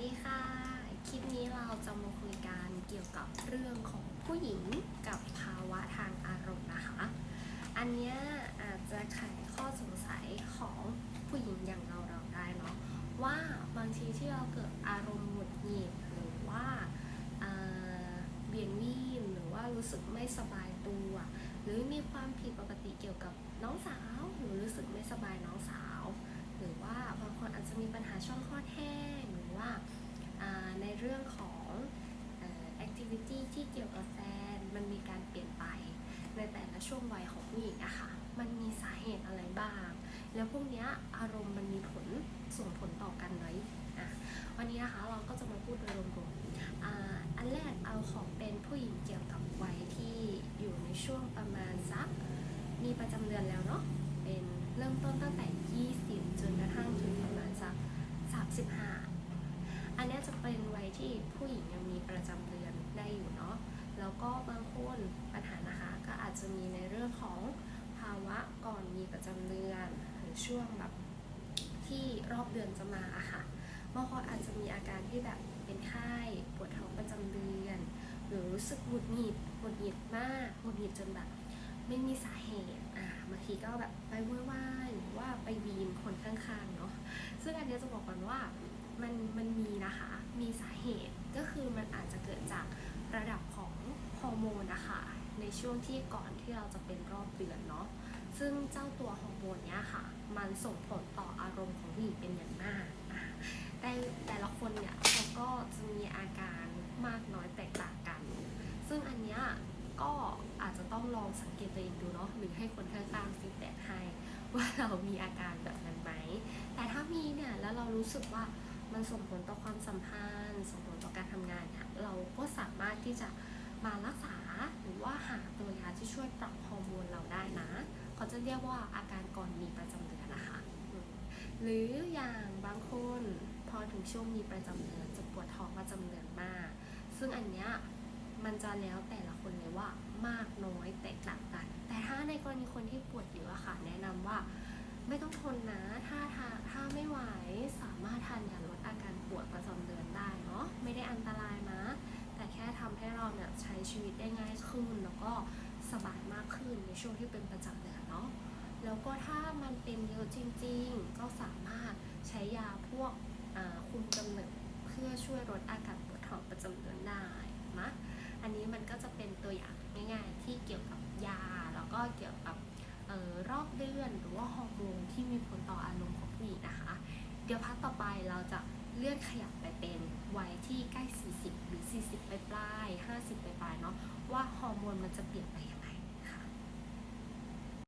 ดีค่ะ คลิปนี้เราจะมาคุยกันเกี่ยวกับเรื่องของผู้หญิงกับภาวะทางอารมณ์นะคะ อันเนี้ยอาจจะไขข้อสงสัยของผู้หญิงอย่างเราเราๆได้เนาะว่าบางทีที่เราเกิดอารมณ์หงุดหงิดหรือว่าเอ่อเบี่ยงวีนหรือว่ารู้สึกไม่สบายตัว หรือมีความผิดปกติเกี่ยวกับน้องสาวหรือรู้สึกไม่สบายน้องสาว หรือว่าบางคนอาจจะมีปัญหาช่องคลอดแห้ง ว่าในเรื่องของเอ่อ activity ที่เกี่ยวกับแฟนมันมีการเปลี่ยนไปในแต่ละช่วงวัยของผู้หญิงอะค่ะ มันมีสาเหตุอะไรบ้าง แล้วพวกนี้อารมณ์มันมีผลส่งผลต่อกันไหมอะวันนี้นะคะเราก็จะมาพูดโดยรวมๆอ่าอันแรกเอาของเป็นผู้หญิงเกี่ยวกับวัยที่อยู่ในช่วงประมาณสักมีประจำเดือนแล้วเนาะ เป็นเริ่มต้นตั้งแต่ 20 จนกระทั่งถึงประมาณสัก 35 อันเนี้ยจะเป็นวัยที่ ผู้หญิงยังมีประจำเดือนได้อยู่เนาะแล้วก็บางคนปัญหานะคะก็อาจจะมีในเรื่องของภาวะก่อนมีประจำเดือนหรือช่วงแบบที่รอบเดือนจะมาอะค่ะบางคนอาจจะมีอาการที่แบบเป็นไข้ปวดท้องประจำเดือน หรือรู้สึกหงุดหงิดหงุดหงิดมากหงุดหงิดจนแบบไม่มีสาเหตุอ่าบางทีก็แบบไปวุ่นวายหรือว่าไปวีนคนข้างๆเนาะซึ่งอันนี้จะบอกก่อนว่า มันมันมีนะคะ มีสาเหตุก็คือมันอาจจะเกิดจากระดับของฮอร์โมนนะคะในช่วงที่ก่อนที่เราจะเป็นรอบเดือนเนาะซึ่งเจ้าตัวฮอร์โมนเนี้ยค่ะ มันส่งผลต่ออารมณ์ของผู้หญิงเป็นอย่างมากแต่แต่ละคนเนี่ยเขาก็จะมีอาการมากน้อยแตกต่างกัน ซึ่งอันเนี้ยก็อาจจะต้องลองสังเกตตัวเองดูเนาะหรือให้คนข้างๆฟีดแบ็ให้ว่าเรามีอาการแบบนั้นไหม แต่ถ้ามีเนี่ยแล้วเรารู้สึกว่า มันส่งผลต่อความสัมพันธ์ ส่งผลต่อการทำงานเนี่ยเราก็สามารถที่จะมารักษาหรือว่าหาตัวยาที่ช่วยปรับฮอร์โมนเราได้นะ เขาจะเรียกว่าอาการก่อนมีประจำเดือนนะคะ หรืออย่างบางคนพอถึงช่วงมีประจำเดือนจะปวดท้องประจำเดือนมาก ซึ่งอันเนี้ยมันจะแล้วแต่ละคนเลยว่ามากน้อยแตกต่างกัน แต่ถ้าในกรณีคนที่ปวดเยอะค่ะ แนะนำว่าไม่ต้องทนนะ ถ้าถ้าถ้า ช้ชีวิตได้ง่ายขึ้น แล้วก็สบายมากขึ้นในช่วงที่เป็นประจำเดือนเนาะแล้วก็ถ้ามันเป็นเยอะจริงๆ ก็สามารถใช้ยาพวกคุมกำเนิดเพื่อช่วยลดอาการปวดท้องประจำเดือนได้นะอันนี้มันก็จะเป็นตัวอย่างง่ายๆ ที่เกี่ยวกับยา แล้วก็เกี่ยวกับออรอบเดือนหรือว่าฮอร์โมนที่มีผลต่ออารมณ์ของผู้หญิงนะคะ เดี๋ยวพักต่อไปเราจะเลื่อนขยับไปเป็นวัยที่ใกล้ 40 หรือ 40ไปปลาย เนาะว่าฮอร์โมนมันจะเปลี่ยนไปยัง